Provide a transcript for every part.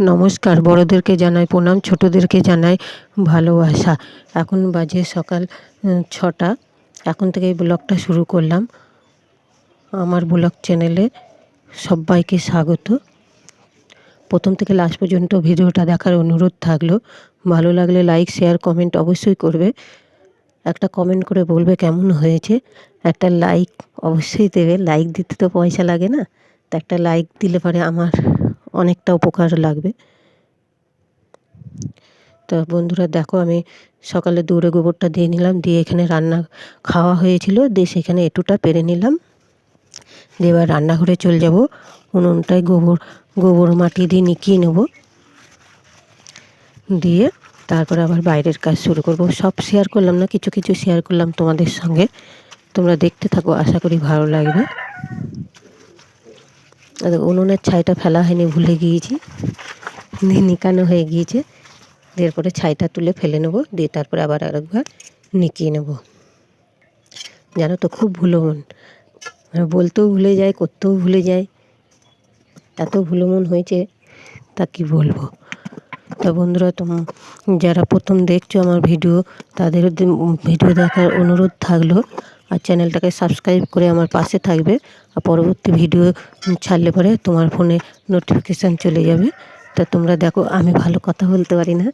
নমস্কার। বড়দেরকে জানাই প্রণাম, ছোটোদেরকে জানাই ভালোবাসা। এখন বাজে সকাল ছটা। এখন থেকে এই ব্লগটা শুরু করলাম। আমার ব্লগ চ্যানেলে সবাইকে স্বাগত। প্রথম থেকে লাস্ট পর্যন্ত ভিডিওটা দেখার অনুরোধ থাকল। ভালো লাগলে লাইক শেয়ার কমেন্ট অবশ্যই করবে। একটা কমেন্ট করে বলবে কেমন হয়েছে। একটা লাইক অবশ্যই দেবে। লাইক দিতে তো পয়সা লাগে না। তো একটা লাইক দিলে পরে আমার অনেকটা উপকার লাগবে। তো বন্ধুরা দেখো আমি সকালে দৌড়ে গোবরটা দিয়ে নিলাম, দিয়ে এখানে রান্না খাওয়া হয়েছিল, দিয়ে সেখানে এটুটা পেরে নিলাম। দিয়ে এবার রান্নাঘরে চলে যাব, উনুনটায় গোবর গোবর মাটি দিয়ে নিকিয়ে নেব। দিয়ে তারপরে আবার বাইরের কাজ শুরু করব। সব শেয়ার করলাম না, কিছু কিছু শেয়ার করলাম তোমাদের সঙ্গে। তোমরা দেখতে থাকো, আশা করি ভালো লাগবে। উনুনের ছাইটা ফেলা হয়নি, ভুলে গিয়েছি। নিকানো হয়ে গিয়েছে। এরপরে ছাইটা তুলে ফেলে নেব। দিয়ে তারপরে আবার আরেকবার নিকিয়ে নেব। জানো তো, খুব ভুলো মন। মানে বলতেও ভুলে যায়, করতেও ভুলে যায়। এত ভুলো মন হয়েছে, তা কি বলব? তা বন্ধুরা, তোম, যারা প্রথম দেখছ আমার ভিডিও, তাদের ভিডিও দেখার অনুরোধ থাকল আর চ্যানেলটাকে সাবস্ক্রাইব করে আমার পাশে থাকবে আর পরবর্তী ভিডিও ছাড়লে পরে তোমার ফোনে নোটিফিকেশান চলে যাবে। তা তোমরা দেখো, আমি ভালো কথা বলতে পারি না।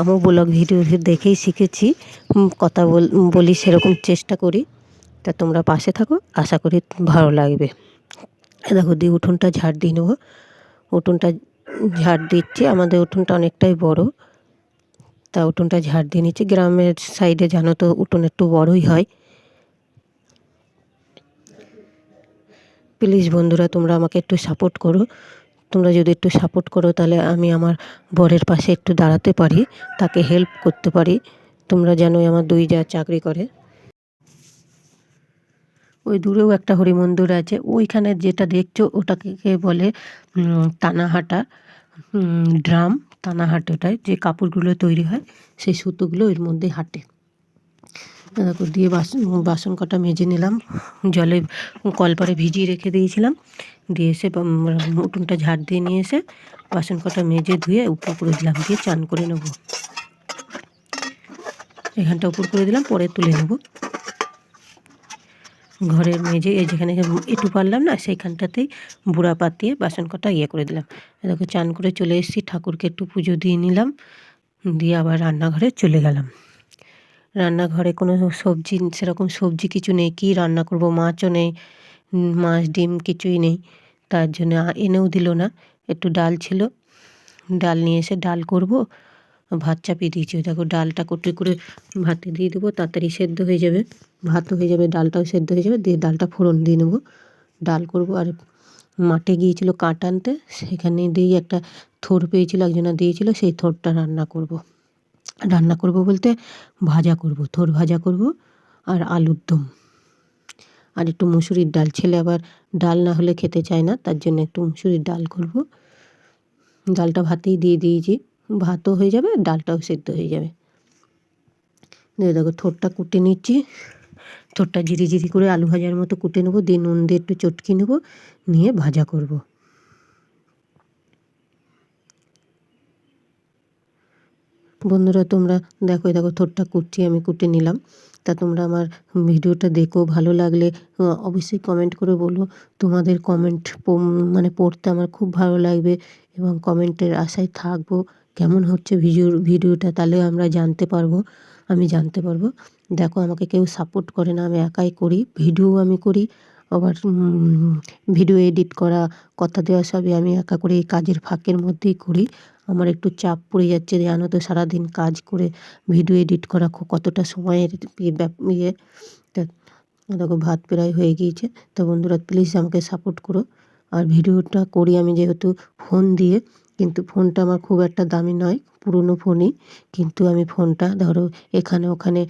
আমিও ব্লগ ভিডিও দেখেই শিখেছি কথা বল সেরকম চেষ্টা করি। তা তোমরা পাশে থাকো, আশা করি ভালো লাগবে। দেখো, দিয়ে উঠোনটা ঝাড় দিয়ে নেব। উঠোনটা ঝাড় দিচ্ছি, আমাদের উঠোনটা অনেকটাই বড়। তা উঠোনটা ঝাড় দিয়ে নিচ্ছি। গ্রামের সাইডে জানো তো, উঠোন একটু বড়ই হয়। প্লিজ বন্ধুরা, তোমরা আমাকে একটু সাপোর্ট করো। তোমরা যদি একটু সাপোর্ট করো, তাহলে আমি আমার বরের পাশে একটু দাঁড়াতে পারি, তাকে হেল্প করতে পারি। তোমরা জানোই আমার দুই যা চাকরি করে। ওই দূরেও একটা হরি মন্দির আছে, ওইখানে যেটা দেখছ, ওটাকে বলে টানাহাটা ড্রাম টানাহাট ওটায় যে কাপড়গুলো তৈরি হয়, সেই সুতোগুলো এর মধ্যে হাঁটে। দিয়ে বাসন বাসন কটা মেজে নিলাম। জলে কলপারে ভিজিয়ে রেখে দিয়েছিলাম। দিয়ে এসে উঠোনটা ঝাড় দিয়ে নিয়ে এসে বাসন কটা মেজে ধুয়ে উপর করে দিলাম। দিয়ে চান করে নেব। এখানটা উপর করে দিলাম, পরে তুলে নেব। ঘরের মেঝে, এই যেখানে একটু পারলাম না, সেইখানটাতেই বুড়া পাতিয়ে বাসন কটা ইয়ে করে দিলাম। দেখো চান করে চলে এসেছি, ঠাকুরকে একটু পুজো দিয়ে নিলাম। দিয়ে আবার রান্নাঘরে চলে গেলাম। রান্নাঘরে কোনো সবজি, সেরকম সবজি কিছু নেই, কী রান্না করব, মাছও নেই মাছ, ডিম কিছুই নেই, তার জন্য এনেও দিল না, একটু ডাল ছিল, ডাল নিয়ে এসে ডাল করব, ভাত চাপিয়ে দিয়েছি দেখো ডালটা কোটে করে ভাতে দিয়ে দেবো, তাড়াতাড়ি সেদ্ধ হয়ে যাবে, ভাতও হয়ে যাবে, ডালটাও সেদ্ধ হয়ে যাবে, দিয়ে ডালটা ফোড়ন দিয়ে নেব, ডাল করব, আর মাঠে গিয়েছিল কাঠ আনতে, সেখানে দিয়ে একটা থোর পেয়েছিল, একজনা দিয়েছিল, সেই থোরটা রান্না করব। রান্না করব বলতে ভাজা করব, থোর ভাজা করব আর আলুর দম। আর একটু মুসুরির ডাল, ছেলে আবার ডাল না হলে খেতে চায় না, তার জন্য একটু মুসুরির ডাল করব। ডালটা ভাতেই দিয়ে দিয়েছি, ভাতও হয়ে যাবে, ডালটাও সেদ্ধ হয়ে যাবে। দেখো, থোরটা কুটে নিচ্ছি। থোরটা জিরি জিরি করে আলু ভাজার মতো কুটে নেব, দিয়ে নুন দিয়ে একটু চটকি নেব, নিয়ে ভাজা করব। বন্ধুরা, তোমরা দেখো দেখো থোরটা কুটছি, আমি কুটে নিলাম। তা তোমরা আমার ভিডিওটা দেখো ভালো লাগলে অবশ্যই কমেন্ট করে বলো। তোমাদের কমেন্ট মানে পড়তে আমার খুব ভালো লাগবে এবং কমেন্টের আশায় থাকব। কেমন হচ্ছে ভিডিও, ভিডিওটা তাহলে আমরা জানতে পারব, আমি জানতে পারব। দেখো, আমাকে কেউ সাপোর্ট করে না, আমি একাই করি ভিডিও আমি করি, আবার ভিডিও এডিট করা, কথা দেওয়া সবই আমি একা করে, এই কাজের ফাঁকের মধ্যেই করি। আমার একটু চাপ পড়ে যাচ্ছে, জানো তো, সারাদিন কাজ করে ভিডিও এডিট করা কতটা সময়ের ইয়ে ইয়ে। দেখো, ভাত প্রায় হয়ে গিয়েছে। তো বন্ধুরা প্লিজ আমাকে সাপোর্ট করো। আর ভিডিওটা করি আমি যেহেতু ফোন দিয়ে, কিন্তু ফোনটা আমার খুব একটা দামি নয়, পুরনো ফোনই কিন্তু আমি ফোনটা ধরো, এখানে ওখানে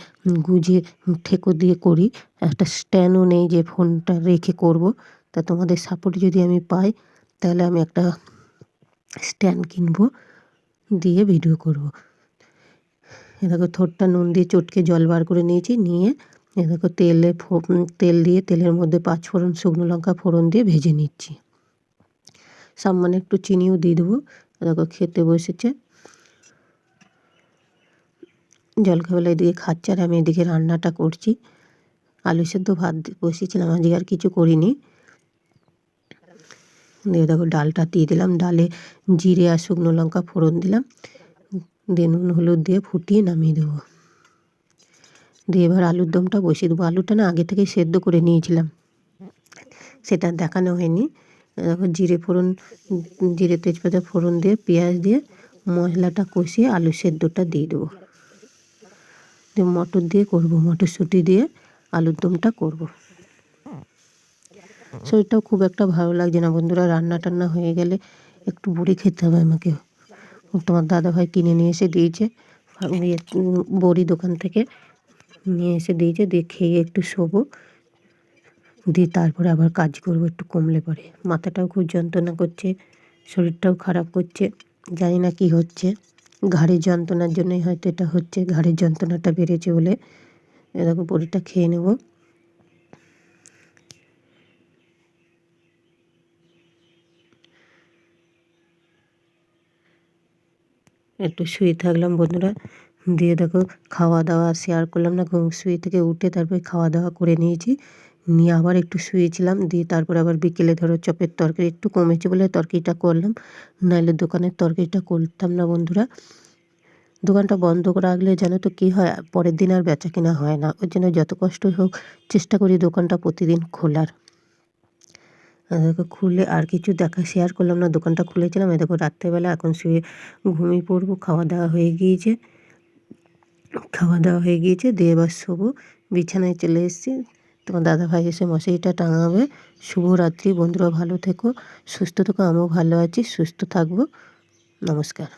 গুজে ঠেকো দিয়ে করি। একটা স্ট্যান্ডও নেই যে ফোনটা রেখে করব। তা তোমাদের সাপোর্ট যদি আমি পাই, তাহলে আমি একটা স্ট্যান্ড কিনবো। দিয়ে ভিডিও করব। এ দেখো থোরটা নুন দিয়ে চটকে জল বার করে নিয়েছি, নিয়ে এ দেখো তেলে ফো- তেল দিয়ে, তেলের মধ্যে পাঁচ ফোড়ন শুকনো লঙ্কা ফোড়ন দিয়ে ভেজে নিচ্ছি। সামান্য একটু চিনিও দিয়ে দেবো দেখো খেতে বসেছে। জলখাবেলা এদিকে খাচ্ছে আর আমি এদিকে রান্নাটা করছি। আলু সেদ্ধ ভাত বসিয়েছিলাম, আজকে আর কিছু করিনি। দিয়ে দেখো ডালটা দিয়ে দিলাম। ডালে জিরে আর শুকনো লঙ্কা ফোড়ন দিলাম। দিয়ে নুন, হলুদ দিয়ে ফুটিয়ে নামিয়ে দেবো। দিয়ে এবার আলুর দমটা বসিয়ে দেবো। আলুটা না আগে থেকেই সেদ্ধ করে নিয়েছিলাম। সেটা দেখানো হয়নি। দেখো জিরে ফোড়ন, জিরে তেজপাতা ফোড়ন দিয়ে, পেঁয়াজ দিয়ে মশলাটা কষিয়ে আলু সেদ্ধটা দিয়ে দেবো। দিয়ে মটর দিয়ে করব, মটরশুঁটি দিয়ে আলুর দমটা করব। শরীরটাও খুব একটা ভালো লাগছে না। বন্ধুরা, রান্না টান্না হয়ে গেলে একটু বড়ি খেতে হবে আমাকে। তোমার দাদা ভাই কিনে নিয়ে এসে দিয়েছে। বড়ি দোকান থেকে নিয়ে এসে দিয়েছে। দিয়ে খেয়ে একটু শোবো। দিয়ে তারপরে আবার কাজ করব একটু কমলে পরে। মাথাটাও খুব যন্ত্রণা করছে, শরীরটাও খারাপ করছে। জানি না কি হচ্ছে। ঘাড়ের যন্ত্রণার জন্যই হয়তো এটা হচ্ছে। ঘাড়ের যন্ত্রণাটা বেড়েছে বলে এরকম বড়িটা খেয়ে নেব। একটু শুয়ে থাকলাম বন্ধুরা। দিয়ে দেখো খাওয়া দাওয়া শেয়ার করলাম না শুয়ে থেকে উঠে তারপরে খাওয়া দাওয়া করে নিয়েছি। নিয়ে আবার একটু শুয়েছিলাম, দিয়ে তারপরে আবার বিকেলে ধরো চপের তরকারি একটু কমেছে বলে তরকারিটা করলাম। নাহলে দোকানের তরকারিটা করতাম না বন্ধুরা। দোকানটা বন্ধ রাখলে জানো তো কী হয়, পরের দিন আর বেচা কেনা হয় না। ওই জন্য যত কষ্টই হোক, চেষ্টা করি দোকানটা প্রতিদিন খোলার। দেখো খুলে আর কিছু দেখা শেয়ার করলাম না, দোকানটা খুলেছিলাম। এ দেখো রাত্রেবেলা এখন শুয়ে ঘুমিয়ে পড়ব, খাওয়া দাওয়া হয়ে গিয়েছে। খাওয়া দাওয়া হয়ে গিয়েছে, দিয়ে এবার শুভ বিছানায় চলে এসেছি। তোমার দাদাভাই এসে মশারিটা টাঙাবে। শুভরাত্রি, বন্ধুরা ভালো থেকো, সুস্থ থেকো, আমিও ভালো আছি, সুস্থ থাকব। নমস্কার।